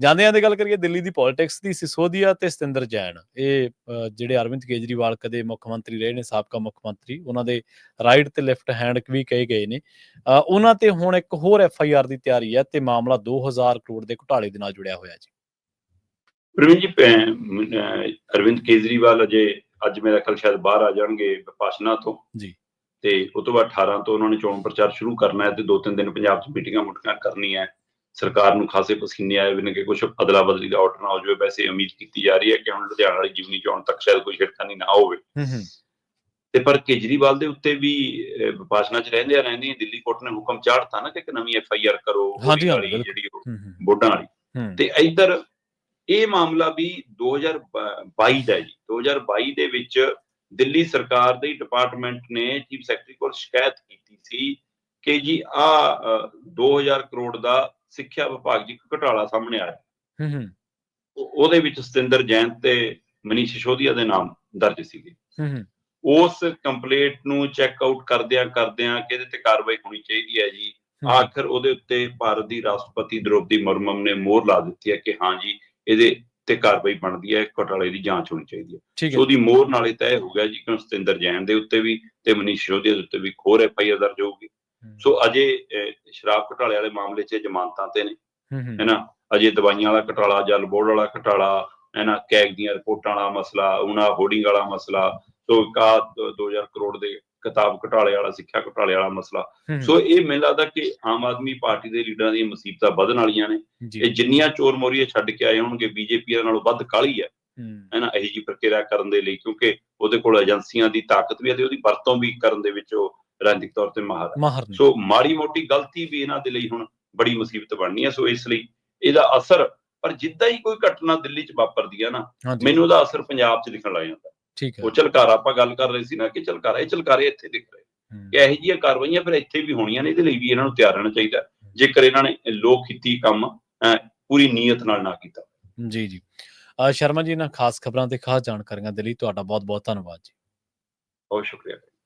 ਜਾਂਦੇ ਜਾਂਦੇ ਗੱਲ ਕਰੀਏ ਦਿੱਲੀ ਦੀ ਪੋਲਿਟਿਕਸ ਦੀ ਸਿਸੋਦੀਆ ਤੇ ਸਤਿੰਦਰ ਜੈਨ। ਇਹ ਜਿਹੜੇ ਅਰਵਿੰਦ ਕੇਜਰੀਵਾਲ ਕਦੇ ਮੁੱਖ ਮੰਤਰੀ ਰਹੇ ਨੇ ਸਾਬਕਾ ਮੁੱਖ ਮੰਤਰੀ ਉਹਨਾਂ ਦੇ ਰਾਈਟ ਤੇ ਲੈਫਟ ਹੈਂਡ ਵੀ ਕਹੇ ਗਏ ਨੇ। ਉਹਨਾਂ ਤੇ ਹੁਣ ਇੱਕ ਹੋਰ ਐਫ ਆਈ ਆਰ ਦੀ ਤਿਆਰੀ ਹੈ ਤੇ ਮਾਮਲਾ 2000 ਕਰੋੜ ਦੇ ਘੁਟਾਲੇ ਦੇ ਨਾਲ ਜੁੜਿਆ ਹੋਇਆ ਜੀ। ਪ੍ਰਵੀਨ ਜੀ ਅਰਵਿੰਦ ਕੇਜਰੀਵਾਲ ਅਜੇ ਅੱਜ ਮੇਰਾ ਕੱਲ ਸ਼ਾਇਦ ਬਾਹਰ ਆ ਜਾਣਗੇ ਵਿਪਾਸ਼ਨਾ ਤੋਂ। ਜੀ। ਤੇ ਉਸ ਤੋਂ ਬਾਅਦ 18 ਤੋਂ ਉਹਨਾਂ ਨੇ ਚੋਣ ਪ੍ਰਚਾਰ ਸ਼ੁਰੂ ਕਰਨਾ ਹੈ ਤੇ ਦੋ ਤਿੰਨ ਦਿਨ ਪੰਜਾਬ 'ਚ ਮੀਟਿੰਗਾਂ ਮੁਟਕਾਂ ਕਰਨੀਆਂ ਹੈ। ਸਰਕਾਰ ਨੂੰ ਖਾਸੇ ਪਸੀਨੇ ਆਏ ਵੀ ਨੇ ਕਿ ਕੁਝ ਅਦਲਾ ਬਦਲੀ ਦਾ ਆਰਡਰ ਨਾ ਹੋ ਜਾਵੇ। ਵੈਸੇ ਉਮੀਦ ਕੀਤੀ ਜਾ ਰਹੀ ਹੈ ਕਿ ਹੁਣ ਲੁਧਿਆਣਾ ਵਾਲੀ ਜੀਵਨੀ ਚੋਣ ਤੱਕ ਸ਼ਾਇਦ ਕੋਈ ਛੇੜਖਾਨੀ ਨਾ ਹੋਵੇ। ਤੇ ਪਰ ਕੇਜਰੀਵਾਲ ਦੇ ਉੱਤੇ ਵੀ ਵਿਪਾਸ਼ਨਾ 'ਚ ਰਹਿੰਦੇ ਆ ਰਹਿੰਦੇ ਦਿੱਲੀ ਕੋਰਟ ਨੇ ਹੁਕਮ ਚਾੜਤਾ ਨਾ ਕਿ ਇੱਕ ਨਵੀਂ ਐਫ ਆਈ ਆਰ ਕਰੋ। ਜਿਹੜੀ ਵੋਟਾਂ ਵਾਲੀ। ਤੇ ਇਧਰ ਇਹ ਮਾਮਲਾ ਵੀ 2022 ਦਾ ਹੈ ਜੀ। 2022 ਦੇ ਵਿੱਚ ਦਿੱਲੀ ਸਰਕਾਰ ਦੇ ਡਿਪਾਰਟਮੈਂਟ ਨੇ ਚੀਫ ਸੈਕਟਰੀ ਕੋਲ ਸ਼ਿਕਾਇਤ ਕੀਤੀ ਸੀ ਕਿ ਜੀ ਆ 2000 ਕਰੋੜ ਦਾ ਸਿੱਖਿਆ ਵਿਭਾਗ 'ਚ ਇੱਕ ਘਟਾਲਾ ਸਾਹਮਣੇ ਆਇਆ। ਹੂੰ ਹੂੰ। ਉਹ- ਉਹਦੇ ਵਿੱਚ ਸਤਿੰਦਰ ਜੈਨ ਤੇ ਮਨੀਸ਼ ਸਿਸੋਦੀਆ ਦੇ ਨਾਮ ਦਰਜ ਸੀਗੇ। ਹੂੰ ਹੂੰ। ਉਸ ਕੰਪਲੇਂਟ ਨੂੰ ਚੈੱਕ ਆਊਟ ਕਰਦਿਆਂ ਕਰਦਿਆਂ ਕਿ ਇਹਦੇ ਤੇ ਕਾਰਵਾਈ ਹੋਣੀ ਚਾਹੀਦੀ ਹੈ ਜੀ। ਹੂੰ। ਆਖਰ ਉਹਦੇ ਉੱਤੇ ਭਾਰਤ ਦੀ ਰਾਸ਼ਟਰਪਤੀ ਦ੍ਰੋਪਦੀ ਮੁਰਮਮ ਨੇ ਮੋਹਰ ਲਾ ਦਿੱਤੀ ਹੈ ਕਿ ਹਾਂ ਜੀ ਇਹਦੇ ਤੇ ਕਾਰਵਾਈ ਬਣਦੀ ਹੈ ਘੁਟਾਲੇ ਦੀ ਜਾਂਚ ਹੋਣੀ ਚਾਹੀਦੀ ਹੈ। ਸੋ ਹੈ। ਉਹਦੀ ਮੋਹਰ ਨਾਲੇ ਤੈਅ ਹੋ ਗਿਆ ਜੀ ਕਿ ਸਤਿੰਦਰ ਜੈਨ ਦੇ ਉੱਤੇ ਵੀ ਤੇ ਮਨੀਸ਼ ਸਿਸੋਦੀਆ ਦੇ ਉੱਤੇ ਵੀ ਖੋਰ ਐਫ ਆਈ ਆਰ ਦਰਜ ਹੋਊਗੀ। ਹੂੰ, ਸੋ ਅਜੇ ਸ਼ਰਾਬ ਘੁਟਾਲੇ ਵਾਲੇ ਮਾਮਲੇ 'ਚ ਜ਼ਮਾਨਤਾਂ ਤੇ ਨੇ ਹੂੰ ਹੂੰ, ਹੈ ਨਾ ਅਜੇ ਦਵਾਈਆਂ ਵਾਲਾ ਘਟਾਲਾ ਜਲ ਬੋਰਡ ਵਾਲਾ ਘਟਾਲਾ ਹੈ ਨਾ ਕੈਗ ਦੀਆਂ ਰਿਪੋਰਟਾਂ ਵਾਲਾ ਮਸਲਾ ਉਹਨਾਂ ਹੋਰਡਿੰਗ ਵਾਲਾ ਮਸਲਾ ਸੋ ਕਾ 2000 ਕਰੋੜ ਦੇ ਕਿਤਾਬ ਘਟਾਲੇ ਵਾਲਾ ਸਿੱਖਿਆ ਘਟਾਲੇ ਵਾਲਾ ਮਸਲਾ। ਸੋ ਇਹ ਮੈਨੂੰ ਲੱਗਦਾ ਕਿ ਆਮ ਆਦਮੀ ਪਾਰਟੀ ਦੇ ਲੀਡਰਾਂ ਦੀਆਂ ਮੁਸੀਬਤਾਂ ਵਧਣ ਵਾਲੀਆਂ ਨੇ। ਇਹ ਜਿੰਨੀਆਂ ਚੋਰ ਮੋਰੀਆਂ ਛੱਡ ਕੇ ਆਏ ਹੋਣਗੇ ਬੀਜੇਪੀ ਨਾਲੋਂ ਵੱਧ ਕਾਲੀ ਹੈ ਹੂੰ, ਹੈ ਨਾ ਇਹੀ ਜੀ ਪ੍ਰਕਿਰਿਆ ਕਰਨ ਦੇ ਲਈ ਕਿਉਂਕਿ ਉਹਦੇ ਕੋਲ ਏਜੰਸੀਆਂ ਦੀ ਤਾਕਤ ਵੀ ਹੈ ਤੇ ਉਹਦੀ ਵਰਤੋਂ ਵੀ ਕਰਨ ਦੇ ਵਿੱਚ ਉਹ ਰਾਜਨੀਤਿਕ ਤੌਰ ਤੇ ਮਾਹਰ ਨੇ। ਸੋ ਮਾੜੀ ਮੋਟੀ ਗਲਤੀ ਵੀ ਇਹਨਾਂ ਦੇ ਲਈ ਹੁਣ ਬੜੀ ਮੁਸੀਬਤ ਬਣਨੀ ਹੈ। ਸੋ ਇਸ ਲਈ ਇਹਦਾ ਅਸਰ ਪਰ ਜਿੱਦਾਂ ਹੀ ਕੋਈ ਘਟਨਾ ਦਿੱਲੀ 'ਚ ਵਾਪਰਦੀ ਹੈ ਨਾ ਮੈਨੂੰ ਉਹਦਾ ਅਸਰ ਪੰਜਾਬ 'ਚ ਦਿਖਣ ਲੱਗ ਜਾਂਦਾ। ਠੀਕ ਹੈ। ਉਹ ਝਲਕਾਰਾ ਆਪਾਂ ਗੱਲ ਕਰ ਰਹੇ ਸੀ ਨਾ ਕਿ ਝਲਕਾਰਾ ਇਹ ਝਲਕਾਰੇ ਇੱਥੇ ਦਿਖ ਰਹੇ। ਕਿ ਇਹੋ ਜਿਹੀਆਂ ਕਾਰਵਾਈਆਂ ਫਿਰ ਇੱਥੇ ਵੀ ਹੋਣੀਆਂ ਨੇ ਇਹਦੇ ਲਈ ਵੀ ਇਹਨਾਂ ਨੂੰ ਤਿਆਰ ਰਹਿਣਾ ਚਾਹੀਦਾ। ਜੇਕਰ ਇਹਨਾਂ ਨੇ ਲੋਕ ਹਿੱਤੀ ਕੰਮ ਪੂਰੀ ਨੀਅਤ ਨਾਲ ਨਾ ਕੀਤਾ। ਜੀ ਜੀ। ਸ਼ਰਮਾ ਜੀ ਇਹਨਾਂ ਖਾਸ ਖਬਰਾਂ ਤੇ ਖਾਸ ਜਾਣਕਾਰੀਆਂ ਦੇ ਲਈ ਤੁਹਾਡਾ ਬਹੁਤ ਬਹੁਤ ਧੰਨਵਾਦ ਜੀ। ਬਹੁਤ ਸ਼ੁਕਰੀਆ।